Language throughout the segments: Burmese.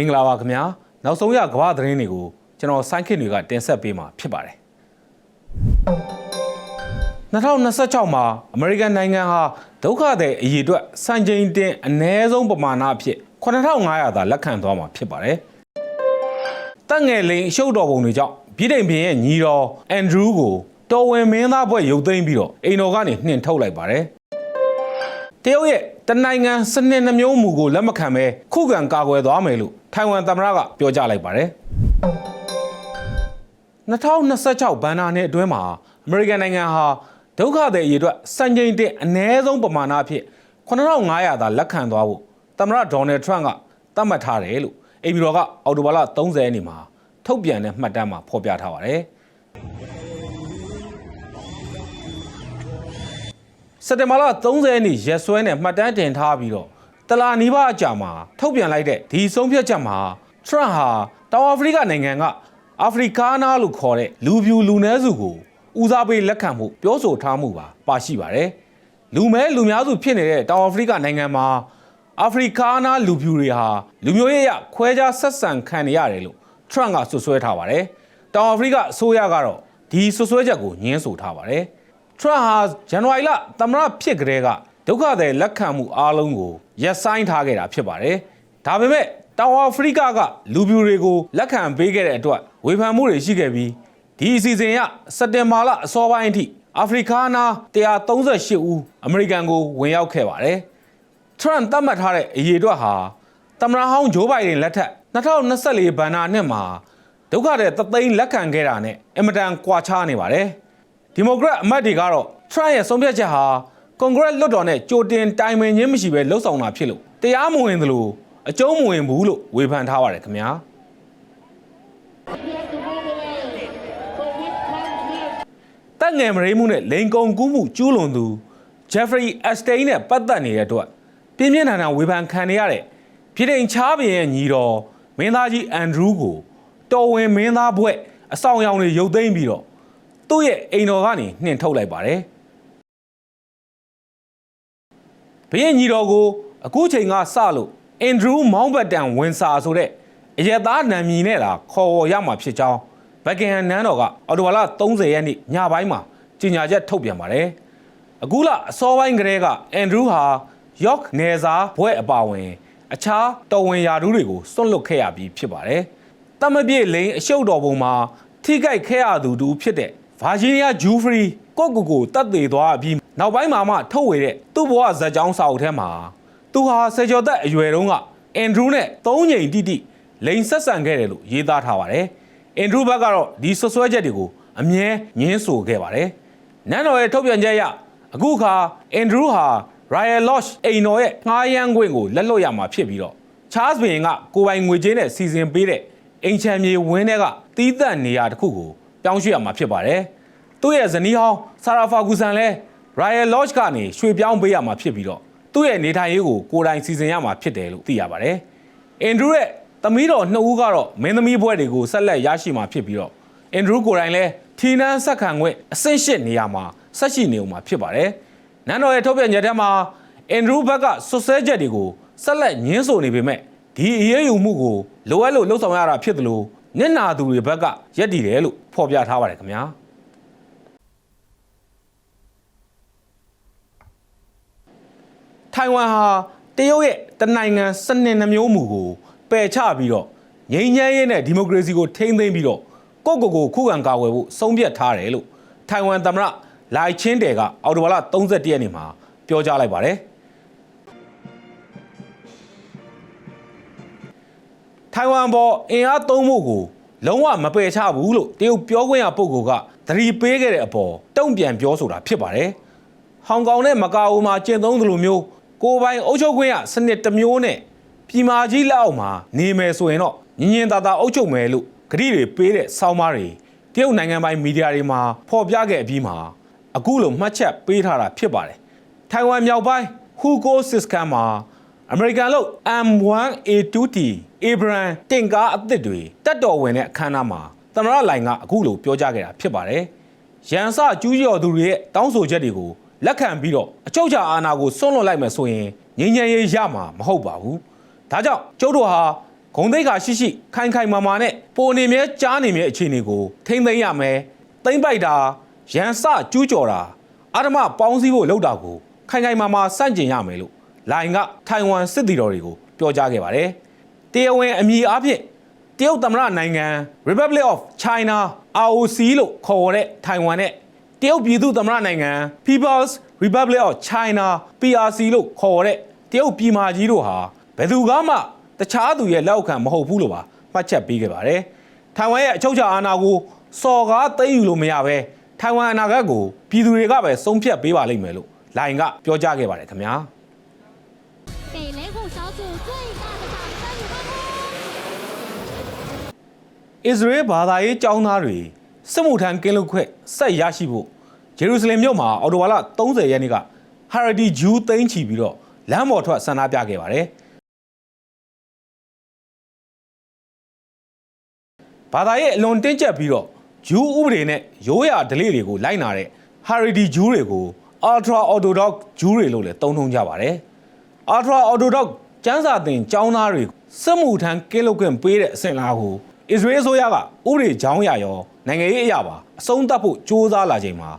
င်္ဂလာပါခင်ဗျာနောက်ဆုံးရကမ္ဘာသတင်းတွေကိုကျွန်တော်ဆိုင်းခင်တွေကတင်ဆက်ပေးမှာဖြစ်ပါတယ်2026မှာအမေရိကန်နိုင်ငံဟာဒုက္ခသည်အရေးအတွက်စံချိန်တင်အ ਨੇ ဆုံးပမာဏအဖြစ်9500သာလက်ခံသွားမှာဖြစ်ပါတယ်တက်ငယ်လိန်အရှုပ်တော်ပုံတွေကြောင့်ပြည်တိုင်ပင်ရဲ့ညီတော်အန်ဒရူးကိုတော်ဝင်မင်းသားဘွဲ့ရုပ်သိမ်းပြီးတော့အိမ်တော်ကနေနှင်ထုတ်လိုက်ပါတယ်တရုတ်ရဲ့ တနိုင်ငံစနစ်နှမျိုးမူကိုလက်မခံဘဲခုခံကာကွယ်သွားမယ်လို့ထိုင်ဝမ်သမ္မတကပြောကြားလိုက်ပါတယ်2026ဘဏ္ဍာနှစ်အတွင်းမှာအမေရိကန်နိုင်ငံဟာဒုက္ခသည်အရေးအတွက်စံချိန်တင်အ ਨੇ ဆုံးပမာဏအဖြစ်9500သာလက်ခံသွားဖို့သမ္မတဒေါ်နယ်ထရန့်ကသတ်မှတ်ထားတယ်လို့အိမ်ဖြူတော်ကအော်တိုဘာလ30ရက်နေ့မှာထုတ်ပြန်တဲ့မှတ်တမ်းမှာဖော်ပြထားပါတယ် စက်တင်ဘာလ30ရက်နေ့ရက်စွဲနဲ့မှတ်တမ်းတင်ထားပြီးတော့တလာနီးပါးအကြာမှာထုတ်ပြန်လိုက်တဲ့ဒီဆုံးဖြတ်ချက်မှာထရန့်ဟာတောင်အာဖရိကနိုင်ငံကအာဖရိကားနာလို့ခေါ်တဲ့လူပြူလူနည်းစုကိုဦးစားပေးလက်ခံမှုပြောဆိုထားမှုပါပါရှိပါတယ်။လူမဲလူများစုဖြစ်နေတဲ့တောင်အာဖရိကနိုင်ငံမှာအာဖရိကားနာလူပြူတွေဟာလူမျိုးရေးရခွဲခြားဆက်ဆံခံနေရတယ်လို့ထရန့်ကဆွဆွဲထားပါတယ်။တောင်အာဖရိကအစိုးရကတော့ဒီဆွဆွဲချက်ကိုညှင်းဆိုထားပါတယ်။ ထရန့်ဟာဇန်နဝါရီလသမ္မတဖြစ်ကလေးကဒုက္ခသည်လက်ခံမှုအားလုံးကိုရပ်ဆိုင်းထားခဲ့တာဖြစ်ပါတယ်။ဒါပေမဲ့တောင်အာဖရိကကလူပြူတွေကိုလက်ခံပေးခဲ့တဲ့အတွက်ဝေဖန်မှုတွေရှိခဲ့ပြီးဒီအစီအစဉ်ရစက်တင်ဘာလအစောပိုင်းအထိအာဖရိကာနာ138ဦးအမေရိကန်ကိုဝင်ရောက်ခဲ့ပါတယ်။ထရန့်သတ်မှတ်ထားတဲ့အရေးအတွက်ဟာသမ္မတဟောင်းဂျိုးဘိုင်ဒန်လက်ထက်2024ဘဏ္ဍာနှစ်မှာဒုက္ခတဲ့သသိန်းလက်ခံခဲ့တာနဲ့အင်မတန်ကွာခြားနေပါတယ်။ ဒီမိုကရက်အမတ်တွေကတော့ထရန့်ရဲ့ဆုံးဖြတ်ချက်ဟာကွန်ဂရက်လွှတ်တော်နဲ့ကြိုတင်တိုင်ပင်ခြင်းမရှိဘဲလှုပ်ဆောင်တာဖြစ်လို့တရားမဝင်သလိုအကျုံးမဝင်ဘူးလို့ဝေဖန်ထားပါတယ်ခင်ဗျာ။ We have to move away. So what comes next? တက်ငယ်မရိမှုနဲ့လိန်ကုံကူးမှုကျူးလွန်သူဂျက်ဖရီအက်စတိန်နဲ့ပတ်သက်နေတဲ့အတွက်ပြင်းပြင်းထန်ထန်ဝေဖန်ခံနေရတဲ့ပြည်ထိန်ချားပင်ရဲ့ညီတော်မင်းသားကြီးအန်ဒရူးကိုတော်ဝင်မင်းသားဘွဲ့အဆောင်အယောင်တွေရုပ်သိမ်းပြီးတော့ သူ့ရဲ့အိမ်တော်ကနေနှင်ထုတ်လိုက်ပါတယ်ဘရင်ညီတော်ကိုအခုချိန်ကစလို့အန်ဒရူးမောင်းဘတ်တန်ဝင်စာဆိုတဲ့အရက်သားနာမည်နဲ့လာခေါ်ဝေါ်ရမှာဖြစ်ကြောင်းဘက်ကင်ဟန်နန်းတော်ကအော်တိုဘာလ30ရက်နေ့ညပိုင်းမှာကြေညာချက်ထုတ်ပြန်ပါတယ်။အခုလအစောပိုင်းကတည်းကအန်ဒရူးဟာယော့နယ်စာဘွဲ့အပါဝင် အခြားတော်ဝင်ယာဒူးတွေကိုစွန့်လွတ်ခဲ့ရပြီးဖြစ်ပါတယ်။တမပြည့်လိန်အရှုပ်တော်ပုံမှာထိခိုက်ခဲ့ရသူတူဖြစ်တဲ့ ဗာဂျီးနီးယားဂျူဖရီကိုကိုကိုတတ်သေးသွားပြီးနောက်ပိုင်းမှာမှထုတ်ဝေတဲ့သူ့ဘဝဇာတ်ကြောင်းစာအုပ်ထဲမှာသူဟာဆယ်ကျော်သက်အရွယ်တုန်းကအန်ဒရူးနဲ့သုံးချိန်တိတိလိန်ဆက်ဆံခဲ့တယ်လို့ရေးသားထားပါတယ်။အန်ဒရူးဘက်ကတော့ဒီဆွဆွဲချက်တွေကိုအမြဲညင်းဆိုခဲ့ပါတယ်။နန်းတော်ရဲ့ထုတ်ပြန်ချက်အရအခုခါအန်ဒရူးဟာ Royal Lodge အိမ်တော်ရဲ့ငှားရမ်းခွင့်ကိုလက်လွတ်ရမှာဖြစ်ပြီးတော့ Charles ဘုရင်ကကိုယ်ပိုင်ငွေကြေးနဲ့စီစဉ်ပေးတဲ့အိမ်ချမ်းမြေဝင်းထဲကတီးသက်နေရာတစ်ခုကို ပြောင်းရွှေ့ရမှာဖြစ်ပါတယ်။သူ့ရဲ့ဇနီးဟောင်းဆာရာဖာဂူဆန်လည်း Royal Lodge ကနေရွှေ့ပြောင်းပေးရမှာဖြစ်ပြီးတော့သူ့ရဲ့နေထိုင်ရေးကိုကိုယ်တိုင်စီစဉ်ရမှာဖြစ်တယ်လို့သိရပါတယ်။အန်ဒရူးရဲ့သမီးတော်နှစ်ဦးကတော့မင်းသမီးဘွဲတွေကိုဆက်လက်ရရှိမှာဖြစ်ပြီးတော့အန်ဒရူးကိုယ်တိုင်လည်းထီနန်းဆက်ခံခွင့်အဆင့်ရှစ်နေရာမှာဆက်ရှိနေအောင်မှာဖြစ်ပါတယ်။နန်းတော်ရဲ့ထုတ်ပြန်ချက်ထဲမှာအန်ဒရူးဘက်ကဆွဆွဲချက်တွေကိုဆက်လက်ညှင်းဆိုနေပေမဲ့ဒီအရေးယူမှုကိုလိုအပ်လို့လှုပ်ဆောင်ရတာဖြစ်တယ်လို့ မျက်နာသူတွေဘက်ကရက်တည်တယ်လို့ဖော်ပြထားပါတယ်ခင်ဗျာ။ထိုင်ဝမ်ဟာတရုတ်ရဲ့တနိုင်ငံစနစ်နှမျိုးမူကိုပယ်ချပြီးတော့ငြိမ်းချမ်းရေးနဲ့ဒီမိုကရေစီကိုထိန်းသိမ်းပြီးတော့ကိုယ့်ကိုယ်ကိုခုခံကာကွယ်ဖို့ဆုံးဖြတ်ထားတယ်လို့ထိုင်ဝမ်သမ္မတလိုက်ချင်းတဲကအော်တိုဘာလ31ရက်နေ့မှာပြောကြားလိုက်ပါတယ် ထိုင်ဝမ်ပေါ်အင်အားသုံးဖို့ကိုလုံးဝမပယ်ချဘူးလို့တရုတ်ပြောခွင့်ရပုဂ္ဂိုလ်ကသတိပေးခဲ့တဲ့အပေါ်တုံ့ပြန်ပြောဆိုတာဖြစ်ပါတယ်။ဟောင်ကောင်နဲ့မကာအိုမှာကျင့်သုံးသလိုမျိုးကိုယ်ပိုင်အုပ်ချုပ်ခွင့်ရစနစ်တစ်မျိုးနဲ့ပြည်မာကြီးလက်အောက်မှာနေမယ်ဆိုရင်တော့ညင်ညင်သာသာအုပ်ချုပ်မယ်လို့ဂရိတွေပေးတဲ့ဆောင်းပါးတွေတရုတ်နိုင်ငံပိုင်မီဒီယာတွေမှာဖော်ပြခဲ့အပြီးမှာအခုလိုမှတ်ချက်ပေးထားတာဖြစ်ပါတယ်။ထိုင်ဝမ်မြောက်ပိုင်းဟူကိုစစ်စကန်မှာအမေရိကန်လို့ M1A2T Abrams တင်ကားအသစ်တွေတက်တော်ဝင်တဲ့အခမ်းအနားမှာသမ္မတလိုင်ကအခုလိုပြောကြားခဲ့တာဖြစ်ပါတယ်။ရန်စကျူးကျော်သူတွေရဲ့တောင်းဆိုချက်တွေကိုလက်ခံပြီးတော့အချုပ်ချာအာဏာကိုစွန့်လွတ်လိုက်မယ်ဆိုရင်ငြိမ်းချမ်းရေးရမှာမဟုတ်ပါဘူး။ဒါကြောင့်ကျုပ်တို့ဟာဂုံသိက္ခာရှိရှိခိုင်ခိုင်မာမာနဲ့ပိုနေမြဲကြားနေမြဲအခြေအနေကိုထိမ့်သိမ်းရမယ်သိမ့်ပိုက်တာရန်စကျူးကျော်တာအာဓမပေါင်းစည်းဖို့လုပ်တာကိုခိုင်ခိုင်မာမာစန့်ကျင်ရမယ်လို့လိုင်ကထိုင်ဝမ်စစ်တီတော်တွေကိုပြောကြားခဲ့ပါတယ် တရားဝင်အမည်အားဖြင့်တရုတ်သမ္မတနိုင်ငံ Republic of China ROC လို့ခေါ်တဲ့ထိုင်ဝမ်နဲ့တရုတ်ပြည်သူ့သမ္မတနိုင်ငံ People's Republic of China PRC လို့ခေါ်တဲ့တရုတ်ပြည်မကြီးတို့ဟာဘယ်သူကမှတခြားသူရဲ့လက်အောက်ခံမဟုတ်ဘူးလို့ပါမှတ်ချက်ပေးခဲ့ပါတယ်။ထိုင်ဝမ်ရဲ့အချုပ်အခြာအာဏာကိုစော်ကားသိမ်းယူလို့မရပဲထိုင်ဝမ်အနာဂတ်ကိုပြည်သူတွေကပဲဆုံးဖြတ်ပေးပါလိမ့်မယ်လို့လိုင်ကပြောကြားခဲ့ပါတယ်ခင်ဗျာ။ အစ္စရေးဘာသာရေးကျောင်းသားတွေစစ်မှုထမ်းကင်းလွတ်ခွင့်ဆက်ရရှိဖို့ဂျေရုဆလင်မြို့မှာအော်တိုဝါလာ30ရက်နေ့ကဟာရဒီဂျူးသိန်းချီပြီးတော့လမ်းပေါ်ထွက်ဆန္ဒပြခဲ့ပါတယ်ဘာသာရေးအလွန်တင်းကျပ်ပြီးတော့ဂျူးဥပဒေနဲ့ရိုးရာဓလေ့တွေကိုလိုက်နာတဲ့ဟာရဒီဂျူးတွေကို Ultra Orthodox ဂျူးတွေလို့လည်းသုံးနှုန်းကြပါတယ် Ultra Orthodox ကျမ်းစာသင်ကျောင်းသားတွေစစ်မှုထမ်းကင်းလွတ်ခွင့်ပေးတဲ့အစဉ်အလာကို အစ္စရေးအစိုးရကဥပဒေကြောင်းအရရောနိုင်ငံရေးအရာပါအဆုံးသတ်ဖို့ကြိုးစားလာချိန်မှာ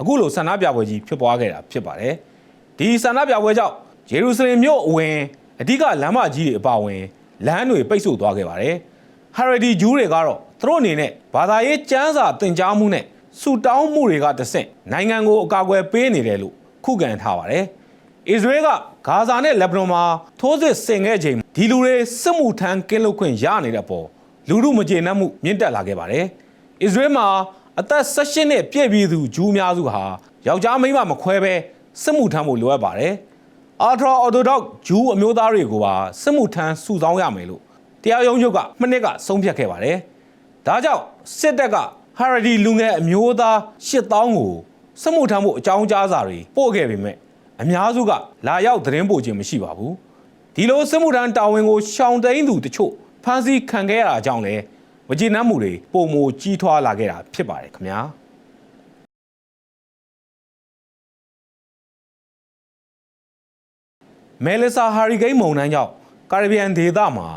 အခုလိုဆန္ဒပြပွဲကြီးဖြစ်ပွားခဲ့တာဖြစ်ပါတယ်။ဒီဆန္ဒပြပွဲကြောင့်ယေရုရှလင်မြို့အဝင်အဓိကလမ်းမကြီးတွေအပါအဝင်လမ်းတွေပိတ်ဆို့သွားခဲ့ပါတယ်။ဟာရဒီဂျူးတွေကတော့သူတို့အနေနဲ့ဘာသာရေးကျမ်းစာသင်ကြားမှုနဲ့ဆူတောင်းမှုတွေကတဆင့်နိုင်ငံကိုအကာအကွယ်ပေးနေတယ်လို့ခုခံထားပါတယ်။အစ္စရေးကဂါဇာနဲ့လက်ဘနွန်မှာထိုးစစ်ဆင်ခဲ့ချိန်ဒီလူတွေစစ်မှုထမ်းကင်းလွတ်ခွင့်ရနေတဲ့အပေါ် လူမှုမကျေနပ်မှုမြင့်တက်လာခဲ့ပါတယ်။အစ္စရေးမှာအသက်16နှစ်ပြည့်ပြီးသူဂျူးအများစုဟာယောက်ျားမိန်းမမခွဲဘဲစစ်မှုထမ်းဖို့လိုအပ်ပါတယ်။ Ultra Orthodox ဂျူးအမျိုးသားတွေကိုပါစစ်မှုထမ်းစုဆောင်းရမယ်လို့တရားရုံးချုပ်ကမနှစ်ကဆုံးဖြတ်ခဲ့ပါတယ်။ဒါကြောင့်စစ်တပ်ကဟာရဒီလူငယ်အမျိုးသား8000ကိုစစ်မှုထမ်းဖို့အကြောင်းကြားစာတွေပို့ခဲ့ပေမဲ့အများစုကလာရောက်သတင်းပို့ခြင်းမရှိပါဘူး။ဒီလိုစစ်မှုထမ်းတာဝန်ကိုရှောင်တိန်သူတချို့ ဖမ်းဆီးခံခဲ့ရတာကြောင့်လည်းမကျေနပ်မှုတွေပုံမကြီးထွားလာခဲ့တာဖြစ်ပါတယ်ခင်ဗျာ။မဲလီဆာဟာရီကိန်းမုန်တိုင်းကြောင့်ကာရစ်ဘီယန်ဒေသမှာ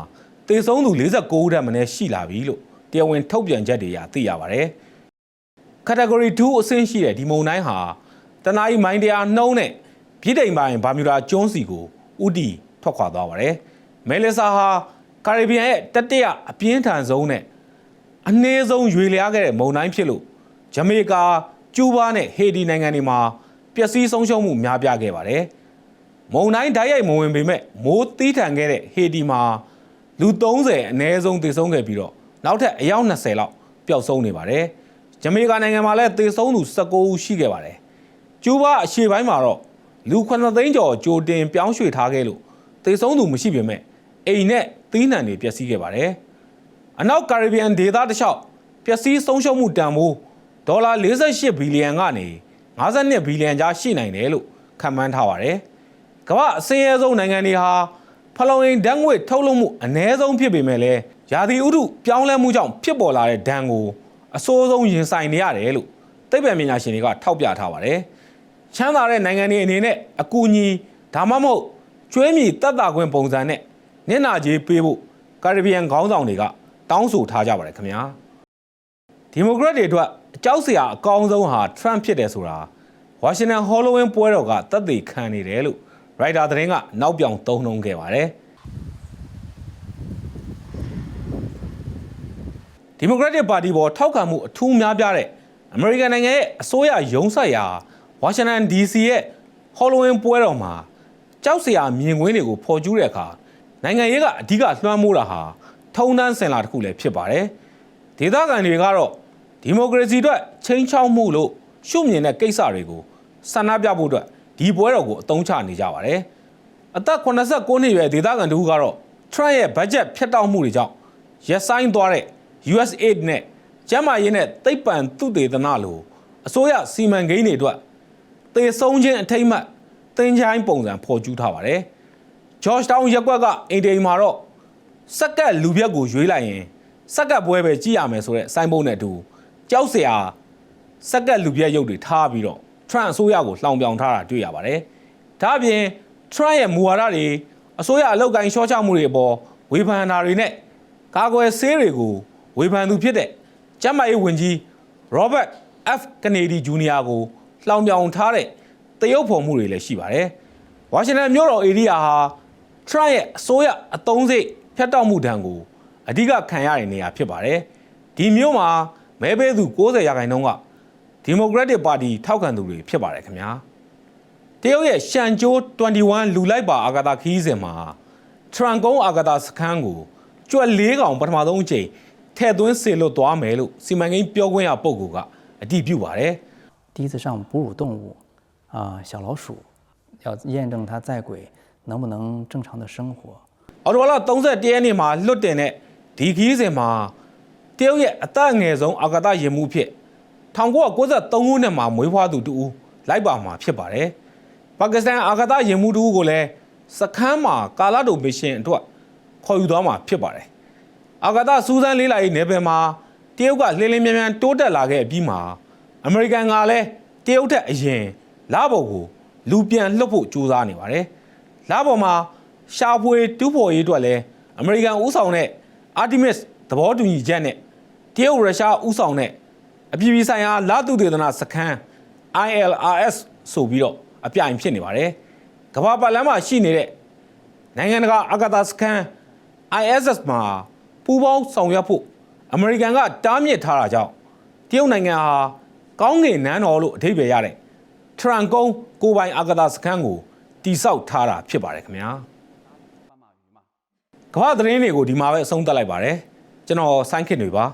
တေဆုံးသူ49ဦးထက်မနည်းရှိလာပြီလို့တရားဝင်ထုတ်ပြန်ချက်တွေအရသိရပါဗျ။ category 2အဆင့်ရှိတဲ့ဒီမုန်တိုင်းဟာတနအီမိုင်းတရားနှုံးနဲ့ပြည်တိမ်ပိုင်းဘာမြူဒါကျွန်းစီကိုဥတီထွက်ခွာသွားပါတယ်။မဲလီဆာဟာ ကာရစ်ဘီယန်ရဲ့တတိယအပြင်းထန်ဆုံးနဲ့အနည်းဆုံးရွေလျားခဲ့တဲ့မုန်တိုင်းဖြစ်လို့ဂျမေကာကျူးဘားနဲ့ဟေဒီနိုင်ငံတွေမှာပျက်စီးဆုံးရှုံးမှုများပြားခဲ့ပါတယ်။မုံတိုင်းဓာတ်ရိုက်မဝင်ပေမဲ့မိုးတီးထန်ခဲ့တဲ့ဟေတီမှာလူ30အနည်းဆုံးသေဆုံးခဲ့ပြီးတော့နောက်ထပ်အယောက်20လောက်ပျောက်ဆုံးနေပါတယ်။ဂျမေကာနိုင်ငံမှာလည်းသေဆုံးသူ19ဦးရှိခဲ့ပါတယ်။ကျူးဘားအရှေ့ပိုင်းမှာတော့လူ9သိန်းကျော်ကြိုတင်ပြောင်းရွှေ့ထားခဲ့လို့သေဆုံးသူမရှိပေမဲ့အိမ်နဲ့ သီးနှံတွေပျက်စီးခဲ့ပါတယ်။အနောက်ကာရစ်ဘီယန်ဒေသတစ်လျှောက်ပျက်စီးဆုံးရှုံးမှုတန်ဖိုးဒေါ်လာ48ဘီလီယံကနေ52ဘီလီယံကြားရှိနိုင်တယ်လို့ခန့်မှန်းထားပါတယ်။ကမ္ဘာအစင်းရဲဆုံးနိုင်ငံတွေဟာဖလောင်ရင်ဓာတ်ငွေ့ထုတ်လုပ်မှုအ ਨੇ ဆုံးဖြစ်ပေမဲ့လည်းယာတီဥတုပြောင်းလဲမှုကြောင့်ဖြစ်ပေါ်လာတဲ့ဒဏ်ကိုအဆိုးဆုံးရင်ဆိုင်နေရတယ်လို့သိပ္ပံပညာရှင်တွေကထောက်ပြထားပါတယ်။ချမ်းသာတဲ့နိုင်ငံတွေအနေနဲ့အကူအညီဒါမှမဟုတ်ကျွေးမြီတက်တာခွင့်ပုံစံနဲ့ မျက်နှာကြီးပေးဖို့ကာရစ်ဘီယန်ခေါင်းဆောင်တွေကတောင်းဆိုထားကြပါတယ်ခင်ဗျာဒီမိုကရက်တွေအတွက်အကြောက်စရာအကောင်းဆုံးဟာထရန့်ဖြစ်တယ်ဆိုတာဝါရှင်တန်ဟောလိုဝင်းပွဲတော်ကသက်သေခံနေတယ်လို့ရိုက်တာသတင်းကနောက်ပြောင်သုံးနှုံးခဲ့ပါတယ်ဒီမိုကရက်တစ်ပါတီပေါ်ထောက်ခံမှုအထူးများပြားတဲ့အမေရိကန်နိုင်ငံရဲ့အစိုးရရုံးဆက်ရာဝါရှင်တန် DC ရဲ့ဟောလိုဝင်းပွဲတော်မှာကြောက်စရာမြင်ကွင်းတွေကိုဖော်ကျူးတဲ့အခါ နိုင်ငံရေးကအဓိကလွှမ်းမိုးတာဟာထုံတန်းစင်လာတစ်ခုလည်းဖြစ်ပါတယ်ဒေသခံတွေကတော့ဒီမိုကရေစီအတွက်ချင်းချောက်မှုလို့ရှုမြင်တဲ့ကိစ္စတွေကိုဆန္ဒပြဖို့အတွက်ဒီပွဲတော်ကိုအသုံးချနေကြပါတယ်အသက်89နှစ်အရွယ်ဒေသခံတို့ကတော့ Trump ရဲ့ budget ဖြတ်တောက်မှုတွေကြောင့်ရက်ဆိုင်သွားတဲ့ USAID နဲ့ကျန်းမာရေးနဲ့သိပ္ပံသုတေသနလိုအစိုးရစီမံကိန်းတွေအတွက်သေဆုံးခြင်းအထိမ့်မှတ်သင်ချိုင်းပုံစံဖော်ကျူးထားပါတယ်။ Georgetown ရက်ကွက်ကအိမ်တိန်မှာတော့စက်ကတ်လူပြက်ကိုရွေးလိုက်ရင်စက်ကတ်ပွဲပဲကြည့်ရမယ်ဆိုတဲ့စိုင်းပုံးနဲ့အတူကြောက်စရာစက်ကတ်လူပြက်ရုပ်တွေထားပြီးတော့ Trump အစိုးရကိုလှောင်ပြောင်ထားတာတွေ့ရပါတယ်။ဒါ့အပြင် Trump ရဲ့မူဝါဒတွေအစိုးရအလောက်ကိုင်းရှော့ချမှုတွေအပေါ်ဝဝေဖန်တာတွေနဲ့ကာကွယ်ဆေးတွေကိုဝေဖန်သူဖြစ်တဲ့ကျန်းမာရေးဝန်ကြီး Robert F Kennedy Jr. ကိုလှောင်ပြောင်ထားတဲ့တရုတ်ဖော်မှုတွေလည်းရှိပါတယ်။ဝါရှင်တန်မြို့တော်ဧရိယာဟာ Trump ရဲ့အစိုးရအသုံးစိတ်ဖျက်တောက်မှုဒဏ်ကိုအဓိကခံရတဲ့နေရာဖြစ်ပါတယ်။ဒီမြို့မှာမဲပေးသူ90ရာခိုင်နှုန်းက Democratic Party ထောက်ခံသူတွေဖြစ်ပါတယ်ခင်ဗျာ။တရုတ်ရဲ့ရှန်ကျိုး21လူလိုက်ပါအာဂါသာခီးစဉ်မှာထရန်ကုန်းအာဂါသာစခန်းကိုကြွက်၄កောင်ပထမဆုံးအချိန်ထဲ့သွင်းစေလွတ်သွားမယ်လို့စီမံကိန်းပြောခွင့်ရပုဂ္ဂိုလ်ကအတည်ပြုပါတယ်။ 第一次上哺乳动物啊、小老鼠，要验证它在轨 能不能正常的生活。 အော်တိုဝါလာ31ရက်နေ့မှာလွတ်တင်တဲ့ဒီခီးစဉ်မှာတရုတ်ရဲ့အသက်အငယ်ဆုံးအာကာသယာဉ်မှုဖြစ်1993ခုနှစ်မှာမွေးဖွားသူတူဦးလိုက်ပါမှာဖြစ်ပါတယ်။ပါကစ္စတန်အာကာသယာဉ်မှုတူဦးကိုလည်းစခန်းမှာကာလာတိုမစ်ရှင်အတွက်ခေါ်ယူသွားမှာဖြစ်ပါတယ်။အာကာသစူးစမ်းလေးလာရေးနယ်ပယ်မှာတရုတ်ကလှင်းလင်းမြန်မြန်တိုးတက်လာခဲ့အပြီးမှာအမေရိကန်ကလည်းတရုတ်ထက်အရင်လဘော်ကိုလူပြန်လှုပ်ဖို့ကြိုးစားနေပါတယ်။ လဘော်မှာရှာဖွေတူးဖော်ရေးအတွက်လည်းအမေရိကန်ဦးဆောင်တဲ့ Artemis သဘောတူညီချက်နဲ့တရုတ်ရုရှားဦးဆောင်တဲ့အပြည်ပြည်ဆိုင်ရာလာသူဒေသနာစခန်း ILRS ဆိုပြီးတော့အပြိုင်ဖြစ်နေပါတယ်။ကမ္ဘာပတ်လမ်းမှာရှိနေတဲ့နိုင်ငံတကာအာကာသစခန်း ISS မှာပူးပေါင်းဆောင်ရွက်ဖို့အမေရိကန်ကတားမြစ်ထားတာကြောင့်တရုတ်နိုင်ငံဟာကောင်းကင်နန်းတော်လို့အဓိပ္ပာယ်ရတဲ့ထရန်ကုန်းကိုပိုင်အာကာသစခန်းကို တိစောက်ထားတာဖြစ်ပါတယ်ခင်ဗျာကမ္ဘာသတင်းတွေကိုဒီမှာပဲအဆုံးသတ်လိုက်ပါတယ်ကျွန်တော်ဆိုင်းခင်တွေပါ